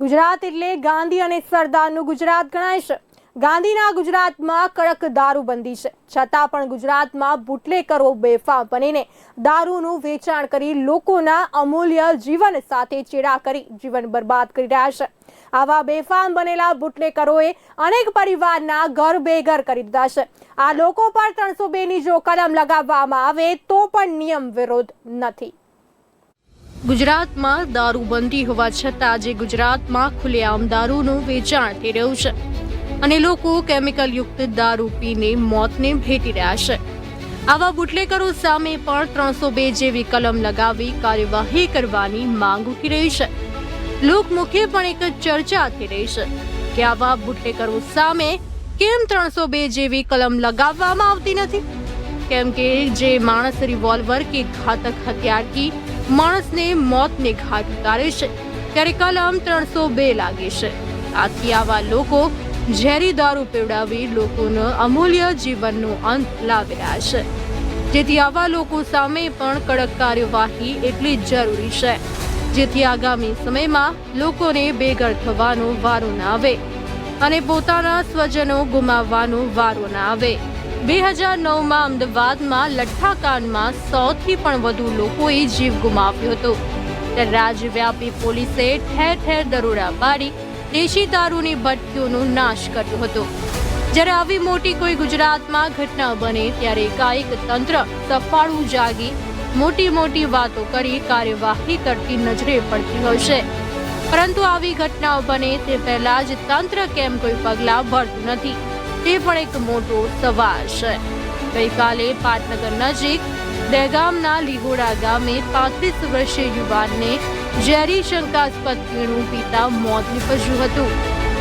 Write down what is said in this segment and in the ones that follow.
ગુજરાત એટલે ગાંધી અને સરદારનું ગુજરાત ગણાય છે. ગાંધીના ગુજરાતમાં કડક દારૂબંધી છે. છતાં પણ ગુજરાતમાં બુટલેકરો બેફામ બનીને દારૂનું વેચાણ કરી લોકોના અમૂલ્ય જીવન સાથે ચેડા કરી જીવન બરબાદ કરી રહ્યા છે. આવા બેફામ બનેલા બુટલેકરોએ અનેક પરિવારના ઘર બેઘર કરી દીધા છે. આ લોકો પર ત્રણસો બેની જો કલમ લગાવવામાં આવે તો પણ નિયમ વિરોધ નથી. ગુજરાતમાં દારૂબંધી હોવા છતાં આજે ગુજરાતમાં ખુલ્લેઆમ દારૂનું વેચાણ થઈ રહ્યું છે. અને લોકો કેમિકલ યુક્ત દારૂ પીને મોતને ભેટી રહ્યા છે. આવા બુટલેકરો સામે પણ ત્રણસો બે જેવી કલમ લગાવી કાર્યવાહી કરવાની માંગ ઉઠી રહી છે. લોકમુખે પણ એક ચર્ચા થઈ રહી છે કે આવા બુટલેકરો સામે કેમ ત્રણસો બે જેવી કલમ લગાવવામાં આવતી નથી? કેમ કે જે માણસ રિવોલ્વર કે ઘાતક હથિયારથી માણસને મોતને ઘાટ ઉતારે છે. ત્યારે કલમ ત્રણસો બે લાગે છે. આથી આવા લોકો ઝેરી દારૂ પીવડાવી લોકોનો અમૂલ્ય જીવનનો અંત લાવી રહ્યા છે. જેથી આવા લોકો સામે પણ કડક કાર્યવાહી એટલી જરૂરી છે. જેથી આગામી સમયમાં લોકોને બેઘર થવાનો વારો ના આવે અને પોતાના સ્વજનો ગુમાવવાનો વારો ના આવે. બે હજાર નવમાં અમદાવાદમાં લઠ્ઠાકાંડમાં સૌથી પણ વધુ લોકોએ જીવ ગુમાવ્યો હતો. ત્યારે રાજ્યવ્યાપી પોલીસે ઠેર ઠેર દરોડા પાડી દેશી દારૂની ભટ્ટીઓનો નાશ કર્યો હતો. જ્યારે આવી મોટી કોઈ ગુજરાતમાં ઘટના બને ત્યારે એકાએક તંત્ર સફાળું જાગી મોટી મોટી વાતો કરી કાર્યવાહી કરતી નજરે પડતી છે. પરંતુ આવી ઘટનાઓ બને તે પહેલા જ તંત્ર કેમ કોઈ પગલાં ભરતું નથી? તે પણ એક મોટો સવાલ છે. ગઈકાલે પાટનગર નજીક દહેગામના લીગોડા ગામે પાંત્રીસ વર્ષીય યુવાનને ઝેરી શંકાસ્પદ પીણું પીતા મોત નીપજ્યું હતું.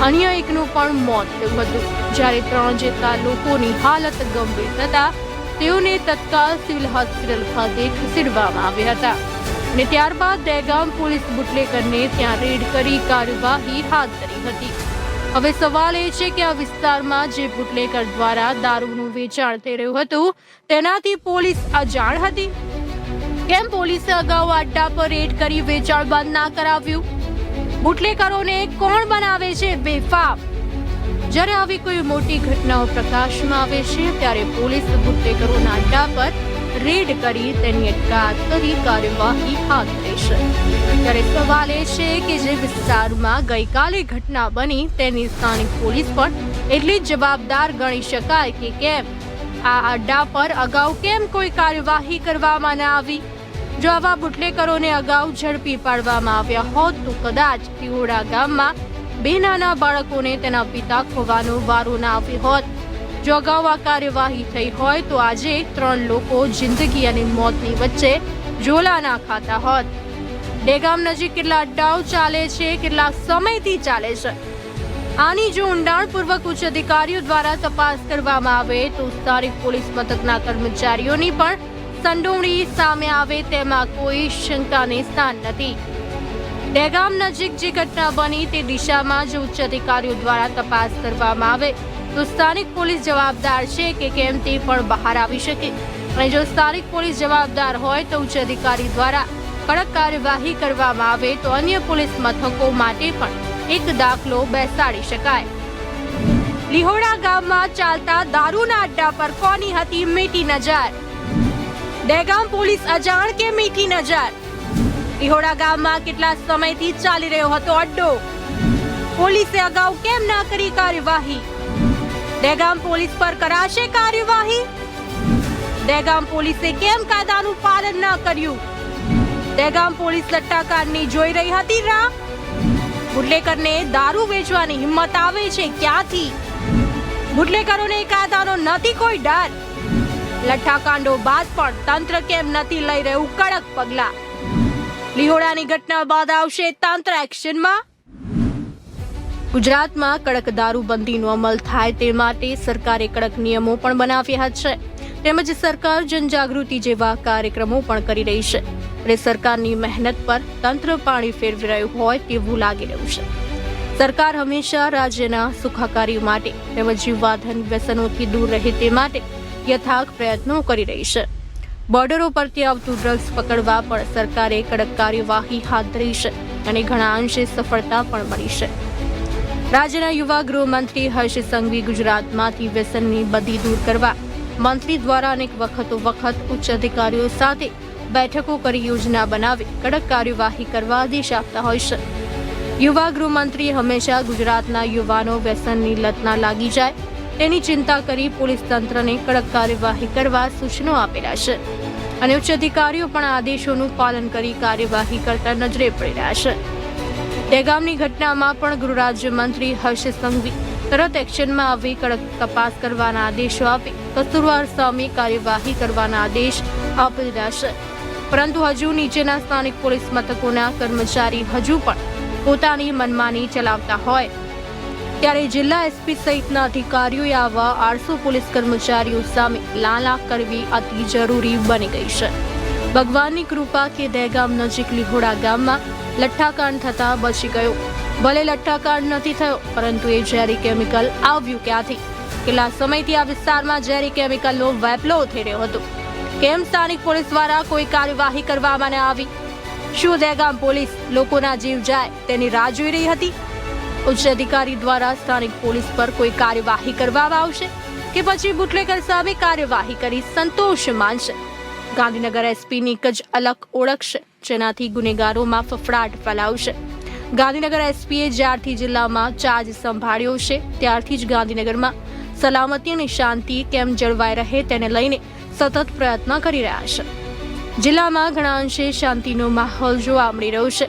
અન્ય એકનું પણ મોત થયું હતું. જ્યારે ત્રણ જેટલા લોકોની હાલત ગંભીર થતા તેઓને તત્કાલ સિવિલ હોસ્પિટલ ખાતે ખસેડવામાં આવ્યા હતા. અને ત્યારબાદ દહેગામ પોલીસ બુટલેકરને ત્યાં રેડ કરી કાર્યવાહી હાથ ધરી હતી. હવે સવાલ એ છે કે આ વિસ્તારમાં જે બુટલેકર દ્વારા દારૂનું વેચાણ થઈ રહ્યું હતું, તેનાથી પોલીસ અજાણ હતી? કેમ પોલીસે અગાઉ અડ્ડા પર રેડ કરી વેચાણ બંધ ના કરાવ્યું? બુટલેકરોને કોણ બનાવે છે બેફામ? જ્યારે આવી કોઈ મોટી ઘટનાઓ પ્રકાશમાં આવે છે, ત્યારે પોલીસ બુટલેકરોના અડ્ડા પર રેડ કરી તેની અટકાત કરી કાર્યવાહી હાથ ધરી ત્યારે સવાલ એ છે કે જે વિસ્તારમાં ગઈકાલે ઘટના બની તેની સ્થાનિક પોલીસ પણ એટલી જવાબદાર ગણી શકાય કે કેમ? આ અડ્ડા પર અગાઉ કેમ કોઈ કાર્યવાહી કરવામાં ના આવી? જો આવા બુટલેકરોને અગાઉ ઝડપી પાડવામાં આવ્યા હોત તો કદાચ તિહોડા ગામમાં બે નાના બાળકોને તેના પિતા ખોવાનો વારો ના આવ્યો હોત. જો અગાઉ આ કાર્યવાહી થઈ હોય તો આજે ત્રણ લોકો જિંદગી અને મોતની વચ્ચે ઝોલાના ખાતા હોત. ડેગામ નજીક કેટલા અડ્ડાઓ ચાલે છે, કેટલા સમયથી ચાલે છે? આની જો ઊંડાણપૂર્વક ઉચ્ચ અધિકારીઓ દ્વારા તપાસ કરવામાં આવે તો સ્થાનિક પોલીસ મથકના કર્મચારીઓની પણ સંડોવણી સામે આવે તેમાં કોઈ શંકાને સ્થાન નથી. દહેગામ નજીક જે ઘટના બની તે દિશામાં જ ઉચ્ચ અધિકારીઓ દ્વારા તપાસ કરવામાં આવે. તો સ્થાનિક પોલીસ જવાબદાર છે કે કેમ તે પણ બહાર આવી શકે. અને જો સ્થાનિક પોલીસ જવાબદાર હોય તો ઉચ્ચ અધિકારી દ્વારા કડક કાર્યવાહી કરવામાં આવે તો અન્ય પોલીસ મથકો માટે પણ એક દાખલો બેસાડી શકાય. લિહોડા ગામમાં ચાલતા દારૂના અડ્ડા પર કોની હતી મીઠી નજર? દહેગામ પોલીસ અજાણ કે મીઠી નજર? લિહોડા ગામમાં કેટલા સમયથી ચાલી રહ્યો હતો અડ્ડો? પોલીસે અગાઉ કેમ ના કરી કાર્યવાહી? દહેગામ પોલીસ પર કરાશે કાર્યવાહી? દહેગામ પોલીસે કેમ કાયદાનું પાલન ન કર્યું? દહેગામ પોલીસ લટ્ટાકારની જોઈ રહી હતી રાહ બુટલેકરને દારૂ વેચવાની હિંમત આવે છે ક્યાંથી? બુટલેકરોને કાયદાનો નથી કોઈ ડર. લઠ્ઠાકાંડો બાદ પણ તંત્ર કેમ નથી લઈ રહ્યું કડક પગલાં? લિહોડાની ઘટના બાદ આવશે તંત્ર એક્શનમાં? ગુજરાતમાં કડક દારૂબંધીનો અમલ થાય તે માટે સરકારે કડક નિયમો પણ બનાવ્યા છે. તેમજ સરકાર જનજાગૃતિ જેવા કાર્યક્રમો પણ કરી રહી છે અને સરકારની મહેનત પર તંત્ર પાણી ફેરવી રહ્યું હોય તેવું લાગી રહ્યું છે. સરકાર હંમેશા રાજ્યના સુખાકારી માટે તેમજ જીવાધન વ્યસનોથી દૂર રહે તે માટે યથાર્થ પ્રયત્નો કરી રહી છે. બોર્ડરો પરથી આવતું ડ્રગ્સ પકડવા પણ સરકારે કડક કાર્યવાહી હાથ ધરી છે અને ઘણા અંશે સફળતા પણ મળી છે. રાજ્યના યુવા ગૃહમંત્રી હર્ષ સંઘવી ગુજરાતમાંથી વ્યસનની બધી દૂર કરવા. મંત્રી દ્વારા અનેક વખતો વખત ઉચ્ચ અધિકારીઓ સાથે બેઠકો કરી યોજના બનાવી, કડક કાર્યવાહી કરવા આદેશ આપતા હોય છે. યુવા ગૃહમંત્રી હંમેશા ગુજરાતના યુવાનો વ્યસનની લતના લાગી જાય. તેની ચિંતા કરી પોલીસ તંત્રને કડક કાર્યવાહી કરવા સૂચનો આપેલા છે. અને ઉચ્ચ અધિકારીઓ પણ આદેશોનું પાલન કરી કાર્યવાહી કરતા નજરે પડી રહ્યા છે. દહેગામની ઘટનામાં પણ ગૃહ રાજ્યમંત્રી હર્ષ સંઘવી તરત એક્શનમાં આવી, કડક તપાસ કરવાના આદેશો આપી કસુરવાર સામે કાર્યવાહી કરવાના આદેશ આપી દીધા છે. પરંતુ હજુ નીચેના સ્થાનિક પોલીસ મથકોના કર્મચારી હજુ પણ પોતાની મનમાની ચલાવતા હોય. ત્યારે જિલ્લા એસપી સહિતના અધિકારીઓએ આવા આઠસો પોલીસ કર્મચારીઓ સામે લાલા કરવી અતિ જરૂરી બની ગઈ છે. ભગવાનની કૃપા કે દહેગામ નજીક લીહોડા ગામમાં લઠ્ઠાકાંડ થતા બચી ગયો. ભલે લઠ્ઠાકાંડ નથી થયો, પરંતુ એ ઝેરી કેમિકલ આવ્યું ક્યાંથી? કેટલા સમયથી આ વિસ્તારમાં ઝેરી કેમિકલનો વેપલો થઈ રહ્યો હતો. કેમ સ્થાનિક પોલીસ દ્વારા કોઈ કાર્યવાહી કરવામાં આવી? શું દહેગામ પોલીસ લોકોના જીવ જાય તેની રાહ જોઈ રહી હતી? ઉચ્ચ અધિકારી દ્વારા સ્થાનિક પોલીસ પર કોઈ કાર્યવાહી કરવામાં આવશે? કે પછી બુટલેકર સામે કાર્યવાહી કરી સંતોષ માનશે? ગાંધીનગર એસપીની એક જ અલગ ઓળખ છે જેનાથી ગુનેગારોમાં ફફડાટ ફેલાવશે. ગાંધીનગર એસપીએ જ્યારથી જિલ્લામાં ચાર્જ સંભાળ્યો છે, ત્યારથી જ ગાંધીનગરમાં સલામતી અને શાંતિ કેમ જળવાઈ રહે તેને લઈને સતત પ્રયત્ન કરી રહ્યા છે. જિલ્લામાં ઘણા અંશે શાંતિનો માહોલ જોવા મળી રહ્યો છે.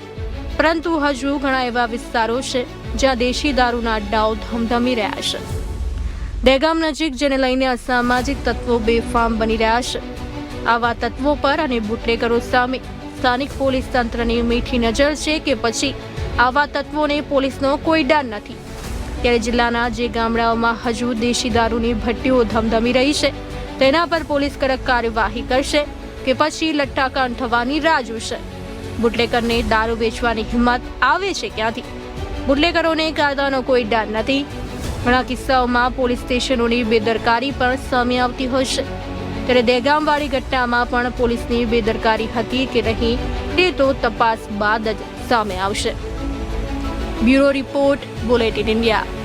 પરંતુ હજુ ઘણા એવા વિસ્તારો છે, જ્યાં દેશી દારૂના અડ્ડાઓ ધમધમી રહ્યા છે. દહેગામ નજીક જેને લઈને અસામાજિક તત્વો બેફામ બની રહ્યા છે. આવા તત્વો પર અને બુટલેકરો સામે. સ્થાનિક પોલીસ તંત્રની મીઠી નજર છે કે પછી આવા તત્વોને પોલીસનો કોઈ ડર નથી. ત્યારે જિલ્લાના જે ગામડાઓમાં હજુ દેશી દારૂની ભટ્ટીઓ ધમધમી રહી છે, તેના પર પોલીસ કડક કાર્યવાહી કરશે કે પછી લટ્ટાકાંડ થવાની રાહ જોશે. બુટલેકરને દારૂ વેચવાની હિંમત આવે છે ક્યાંથી? બુટલેકરોને કાયદાનો કોઈ ડર નથી. ઘણા કિસ્સાઓમાં પોલીસ સ્ટેશનોની બેદરકારી પણ સામે આવતી હોય છે. ત્યારે દહેગામવાળી ઘટનામાં પણ પોલીસની બેદરકારી હતી કે નહીં તે તો તપાસ બાદ જ સામે આવશે. Bureau report, bulletin India.